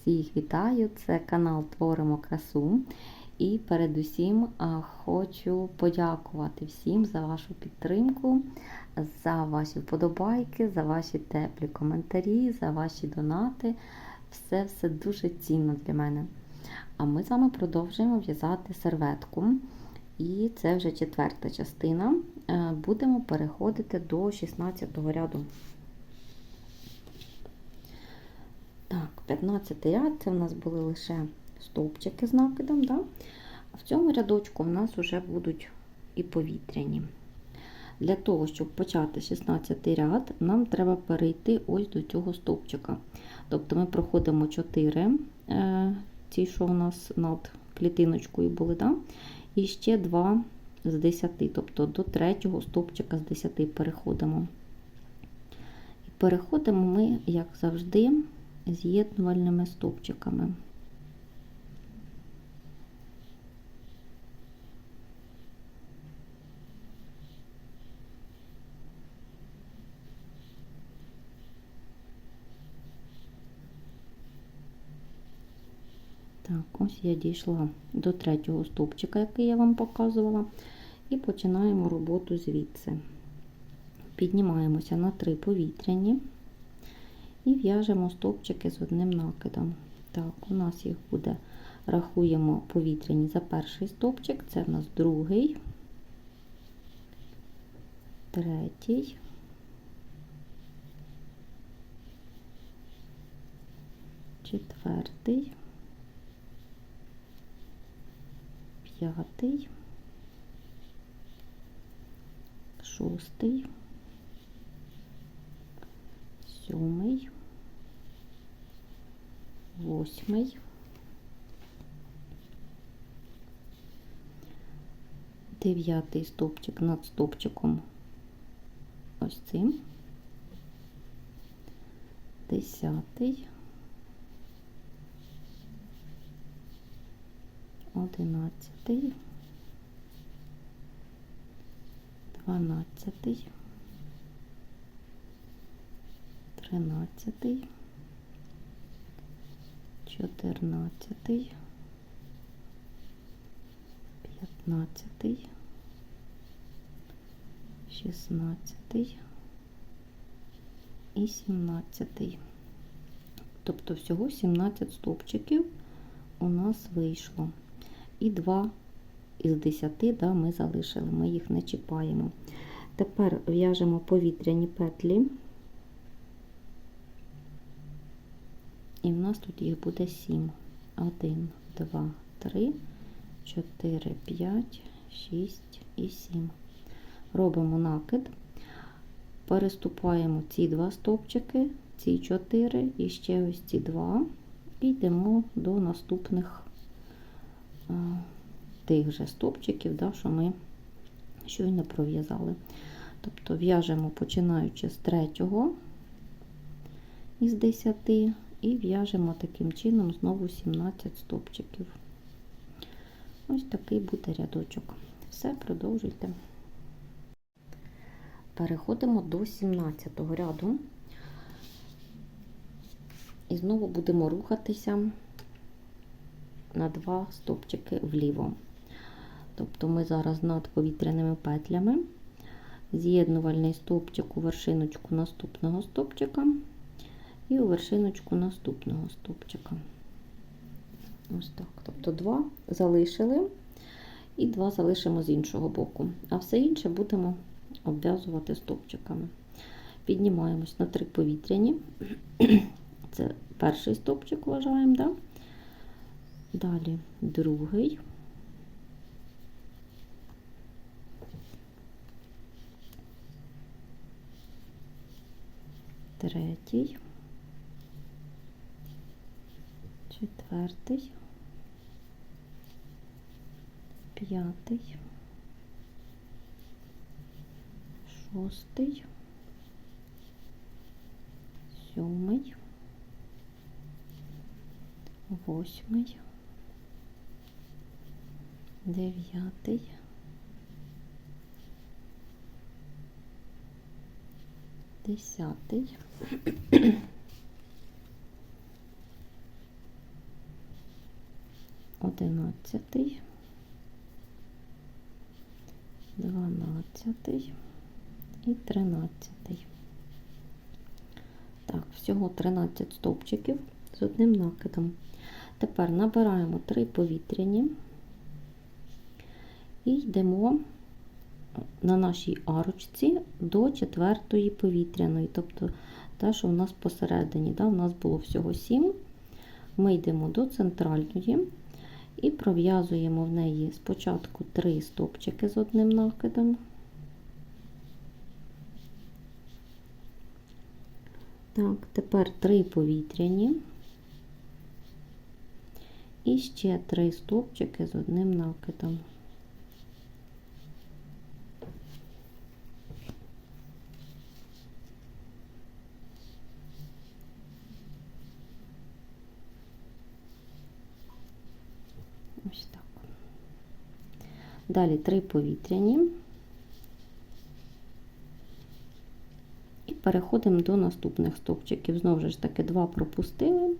Всіх вітаю! Це канал Творимо красу. І передусім хочу подякувати всім за вашу підтримку, за ваші вподобайки, за ваші теплі коментарі, за ваші донати. Все все дуже цінно для мене. А ми з вами продовжуємо в'язати серветку. І це вже четверта частина. Е, Будемо переходити до 16 го ряду. Так, 15 ряд це в нас були лише стовпчики з накидом. Да? В цьому рядочку в нас вже будуть і повітряні. Для того, щоб почати 16 ряд, нам треба перейти ось до цього стовпчика. Тобто ми проходимо 4, е, ті, що у нас над клітиночкою були, да? і ще 2 з 10, тобто до третього стовпчика з 10 переходимо. І переходимо ми, як завжди, з'єднувальними стовпчиками. Так, ось я дійшла до третього стовпчика, який я вам показувала, і починаємо роботу звідси. Піднімаємося на три повітряні і в'яжемо стовпчики з одним накидом. Так, у нас їх буде, рахуємо повітряні за перший стовпчик, це в нас другий, третій, четвертий, п'ятий, шостий, сьомий, восьмий, дев'ятий стовпчик над стовпчиком ось цим, десятий, одинадцятий, дванадцятий, тринадцятий, чотирнадцятий, п'ятнадцятий, шістнадцятий і сімнадцятий. Тобто всього 17 стовпчиків у нас вийшло. І 2 із 10 да, ми залишили, ми їх не чіпаємо. Тепер в'яжемо повітряні петлі. І в нас тут їх буде 7. 1, 2, 3, 4, 5, 6 і 7. Робимо накид, переступаємо ці два стовпчики, ці 4 і ще ось ці два, і йдемо до наступних а, тих же стовпчиків, да, що ми щойно пров'язали. Тобто в'яжемо починаючи з третього із 10 і в'яжемо таким чином знову 17 стовпчиків. Ось такий буде рядочок. Все, продовжуйте. Переходимо до 17 ряду. І знову будемо рухатися на два стовпчики вліво. Тобто ми зараз над повітряними петлями, з'єднувальний стовпчик у вершиночку наступного стовпчика і у вершиночку наступного стовпчика. Ось так. Тобто два залишили і два залишимо з іншого боку. А все інше будемо обв'язувати стовпчиками. Піднімаємось на три повітряні. Це перший стовпчик вважаємо, да? далі другий. Третій, четвертий, п'ятий, шостий, сьомий, восьмий, дев'ятий, десятий, одинадцятий, дванадцятий і тринадцятий. Так, всього 13 стовпчиків з одним накидом. Тепер набираємо 3 повітряні і йдемо на нашій арочці до четвертої повітряної, тобто те, що у нас посередині. Да, У нас було всього 7. Ми йдемо до центральної і пров'язуємо в неї спочатку 3 стовпчики з одним накидом. Так, тепер 3 повітряні. І ще 3 стовпчики з одним накидом. Ось так. Далі 3 повітряні. І переходимо до наступних стовпчиків. Знову ж таки, 2 пропустили.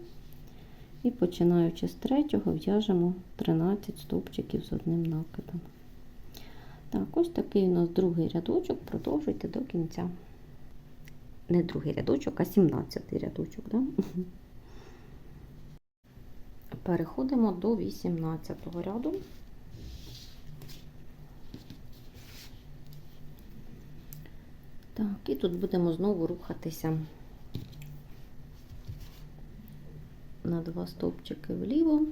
І починаючи з третього, в'яжемо 13 стовпчиків з одним накидом. Так, ось такий у нас другий рядочок, продовжуйте до кінця. Не другий рядочок, а 17 рядочок. Да? Переходимо до 18 ряду. Так, і тут будемо знову рухатися на два стовпчики вліво.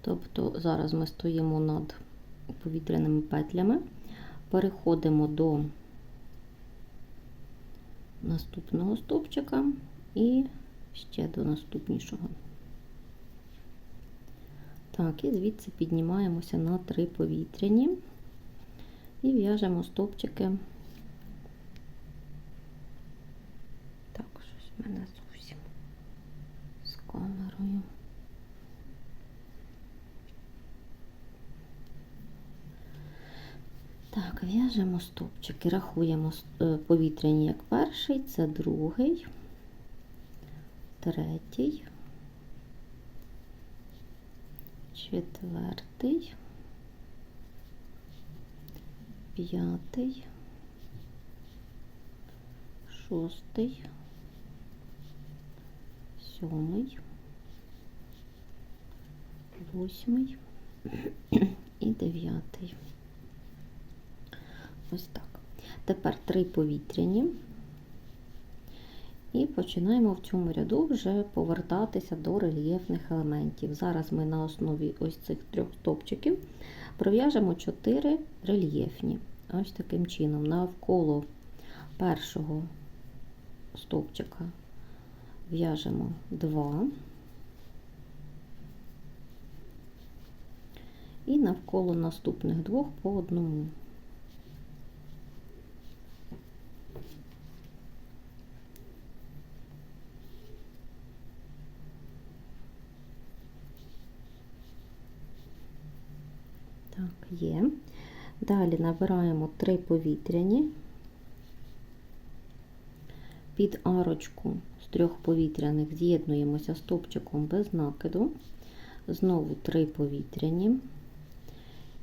Тобто зараз ми стоїмо над повітряними петлями, переходимо до наступного стовпчика і ще до наступнішого. Так, і звідси піднімаємося на три повітряні і в'яжемо стовпчики. Так, щось в мене зовсім з камерою. Так, в'яжемо стовпчики, рахуємо е, повітряні як перший, це другий, третій, четвертий, п'ятий, шостий, сьомий, восьмий і дев'ятий. Ось так. Тепер три повітряні. І починаємо в цьому ряду вже повертатися до рельєфних елементів. Зараз ми на основі ось цих трьох стопчиків пров'яжемо 4 рельєфні. Ось таким чином, навколо першого стовпчика в'яжемо 2. І навколо наступних двох по одному. Так, є. Далі набираємо три повітряні, під арочку з трьох повітряних з'єднуємося стопчиком без накиду, знову три повітряні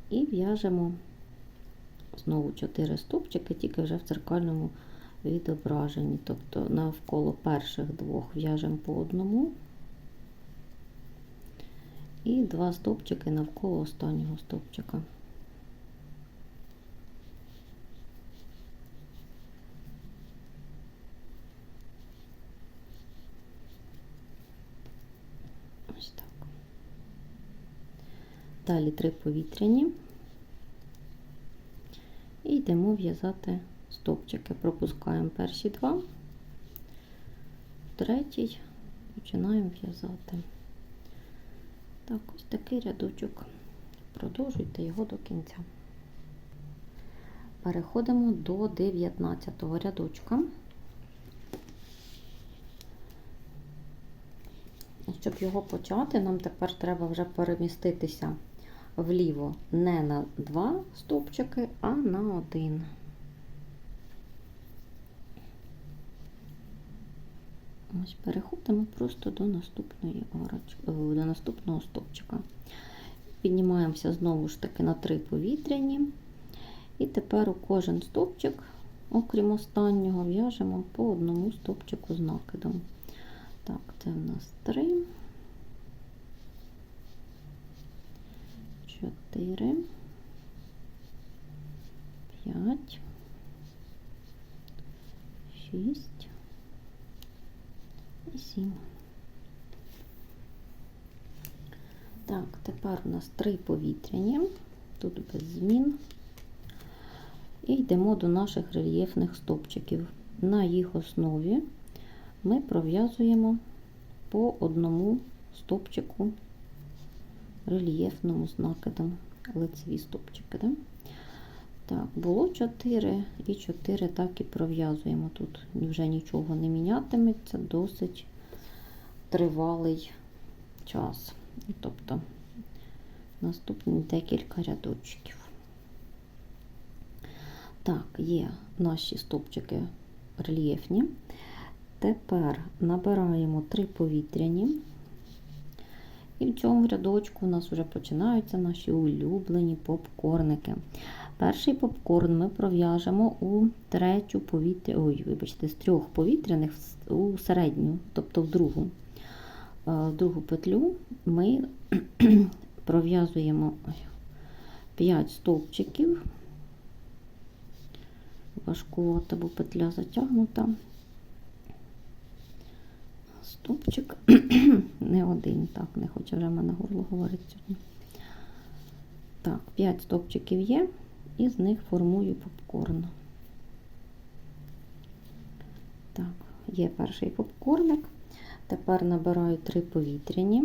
і в'яжемо знову 4 стопчики, тільки вже в циркальному відображенні. Тобто навколо перших двох в'яжемо по одному. І два стовпчики навколо останнього стовпчика. Ось так. Далі три повітряні. І йдемо в'язати стовпчики. Пропускаємо перші два, третій починаємо в'язати. Так, ось такий рядочок. Продовжуйте його до кінця. Переходимо до 19 рядочка. Щоб його почати, нам тепер треба вже переміститися вліво не на два стовпчики, а на один. Ось переходимо просто до наступної до наступного стовпчика. Піднімаємося знову ж таки на три повітряні. І тепер у кожен стовпчик, окрім останнього, в'яжемо по одному стовпчику з накидом. Так, це в нас три, чотири, п'ять, шість і сім. Так, тепер у нас три повітряні, тут без змін. І йдемо до наших рельєфних стопчиків. На їх основі ми пров'язуємо по одному стопчику рельєфному з лицеві стопчики. Да? Так, було 4 і 4 так і пров'язуємо. Тут вже нічого не мінятиметься, досить тривалий час. Тобто наступні декілька рядочків. Так, є наші стопчики рельєфні. Тепер набираємо три повітряні. І в цьому рядочку у нас вже починаються наші улюблені попкорники. Перший попкорн ми пров'яжемо у третю повітря... Ой, вибачте, з трьох повітряних у середню, тобто в другу. В другу петлю ми пров'язуємо 5 стовпчиків. Важкувата, бо петля затягнута. Стовпчик не один, так, не хоче вже в мене горло говорити сьогодні. Так, 5 стовпчиків є, і з них формую попкорн. Так, є перший попкорник. Тепер набираю 3 повітряні.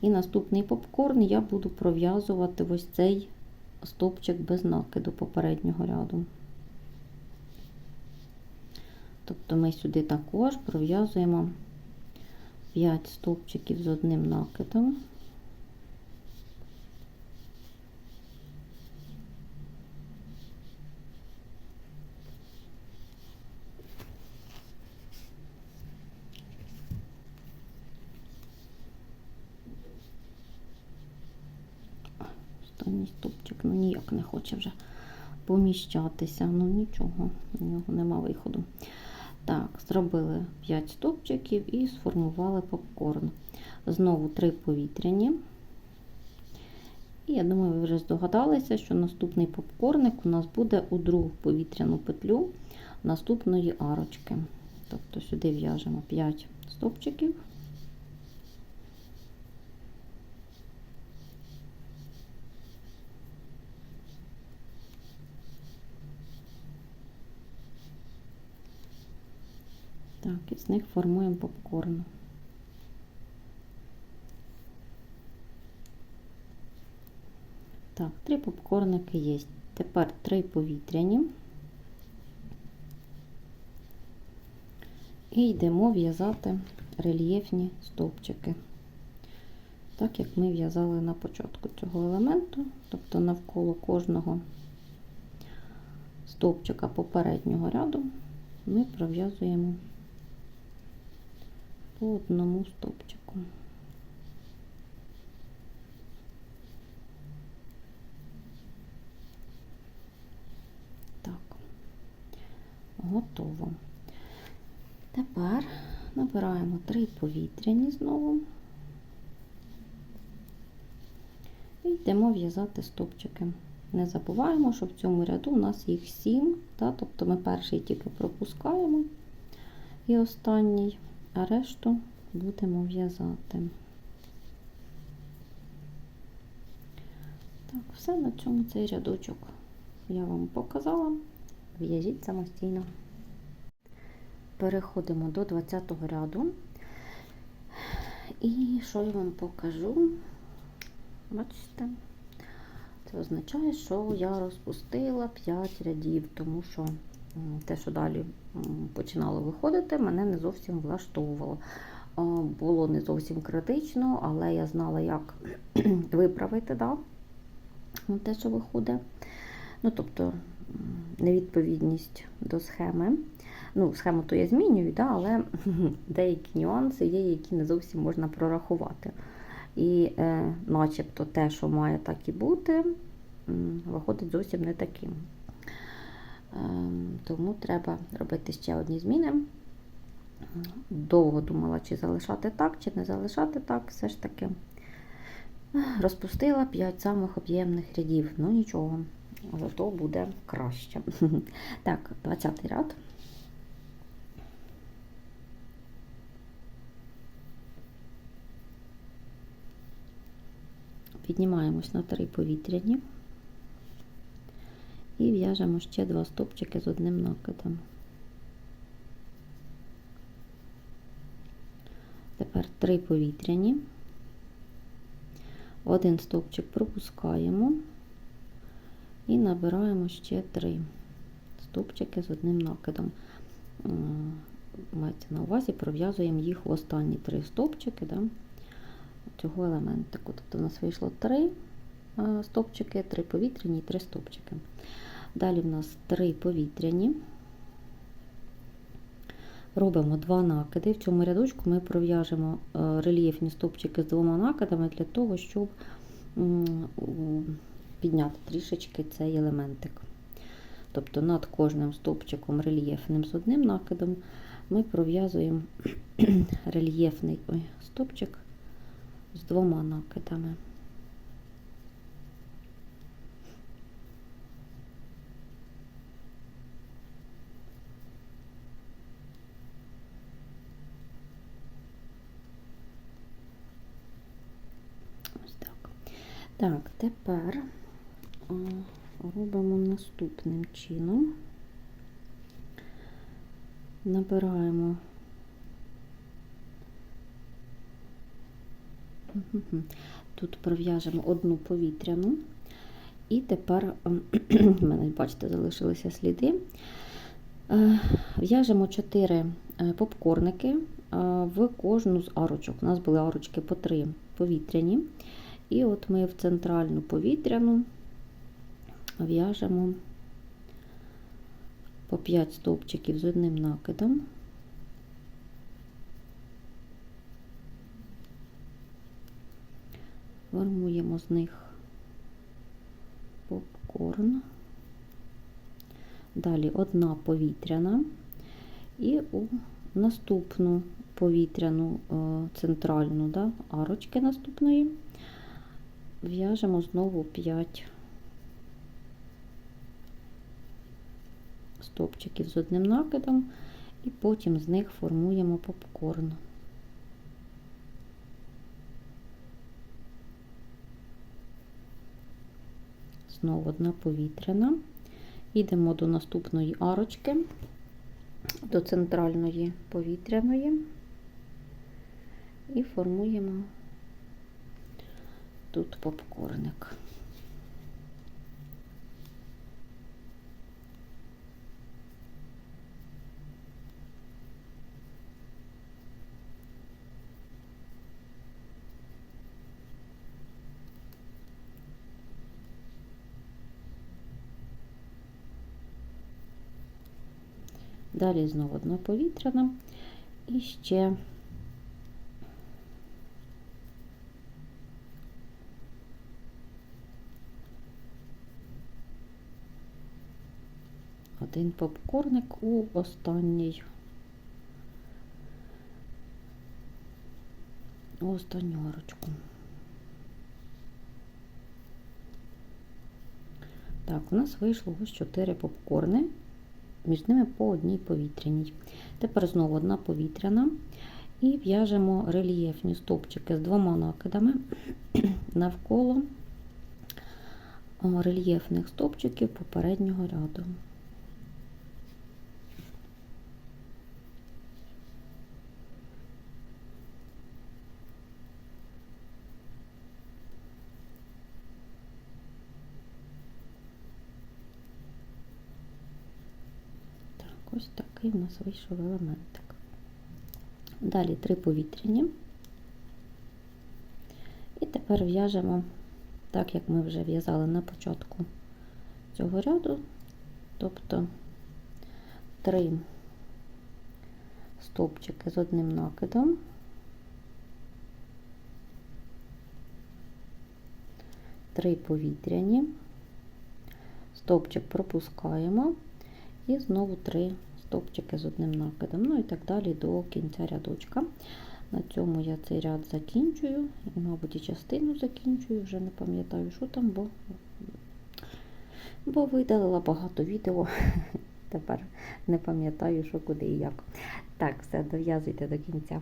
І наступний попкорн я буду пров'язувати ось цей стовпчик без накиду попереднього ряду. Тобто ми сюди також пров'язуємо 5 стовпчиків з одним накидом. Останній стовпчик, ну ніяк не хоче вже поміщатися. Ну нічого, у нього нема виходу. Так, зробили 5 стопчиків і сформували попкорн. Знову 3 повітряні. І я думаю, ви вже здогадалися, що наступний попкорник у нас буде у другу повітряну петлю наступної арочки. Тобто сюди в'яжемо 5 стовпчиків. Так, і з них формуємо попкорн. Так, три попкорники є. Тепер три повітряні. І йдемо в'язати рельєфні стовпчики. Так як ми в'язали на початку цього елементу, тобто навколо кожного стовпчика попереднього ряду ми пров'язуємо по одному стовпчику. Так, готово. Тепер набираємо три повітряні знову і йдемо в'язати стовпчики. Не забуваємо, що в цьому ряду у нас їх сім, тобто ми перший тільки пропускаємо і останній а решту будемо в'язати. Так, все на цьому цей рядочок я вам показала. В'яжіть самостійно. Переходимо до 20 ряду. І що я вам покажу? Бачите? Це означає, що я розпустила 5 рядів, тому що те, що далі починало виходити, мене не зовсім влаштовувало. Було не зовсім критично, але я знала, як виправити да, те, що виходить. Ну, тобто, невідповідність до схеми. Ну, схему то я змінюю, да, але деякі нюанси є, які не зовсім можна прорахувати. І е, начебто те, що має так і бути, виходить зовсім не таким. Ем, Тому треба робити ще одні зміни. Довго думала, чи залишати так, чи не залишати так. Все ж таки розпустила 5 самих об'ємних рядів. Ну нічого, зато буде краще. Так, 20 ряд. Піднімаємось на три повітряні і в'яжемо ще два стопчики з одним накидом. Тепер три повітряні, один стовпчик пропускаємо і набираємо ще три стовпчики з одним накидом. Мається на увазі, пров'язуємо їх в останні три стовпчики да, цього елементику. Тобто у нас вийшло три е, стовпчики, три повітряні і три стовпчики. Далі в нас три повітряні. Робимо два накиди. В цьому рядочку ми пров'яжемо е, рельєфні стовпчики з двома накидами для того, щоб підняти трішечки цей елементик. Тобто над кожним стовпчиком рельєфним з одним накидом ми пров'язуємо рельєфний ой, стовпчик з двома накидами. Ось так. Так, тепер робимо наступним чином. Набираємо. Тут пров'яжемо одну повітряну. І тепер, ем, в мене, бачите, залишилися сліди. Е, В'яжемо 4 попкорники е, в кожну з арочок. У нас були арочки по 3 повітряні. І от ми в центральну повітряну в'яжемо по 5 стовпчиків з одним накидом. Формуємо з них попкорн. Далі одна повітряна і у наступну повітряну е, центральну да, арочки наступної в'яжемо знову 5 стопчиків з одним накидом, і потім з них формуємо попкорн. Знову одна повітряна. Йдемо до наступної арочки, до центральної повітряної і формуємо тут попкорник. Далі знову одна повітряна і ще один попкорник у останній у останню арочку. Так, у нас вийшло ось 4 попкорни між ними по одній повітряній. Тепер знову одна повітряна і в'яжемо рельєфні стовпчики з двома накидами навколо рельєфних стовпчиків попереднього ряду. Так, ось такий у нас вийшов елементик. Далі три повітряні. І тепер в'яжемо так, як ми вже в'язали на початку цього ряду, тобто три стовпчики з одним накидом. Три повітряні, стовпчик пропускаємо і знову три стовпчики з одним накидом. Ну і так далі до кінця рядочка. На цьому я цей ряд закінчую, і, мабуть, і частину закінчую, вже не пам'ятаю, що там, бо, бо видалила багато відео. Тепер не пам'ятаю, що куди і як. Так, все, дов'язуйте до кінця.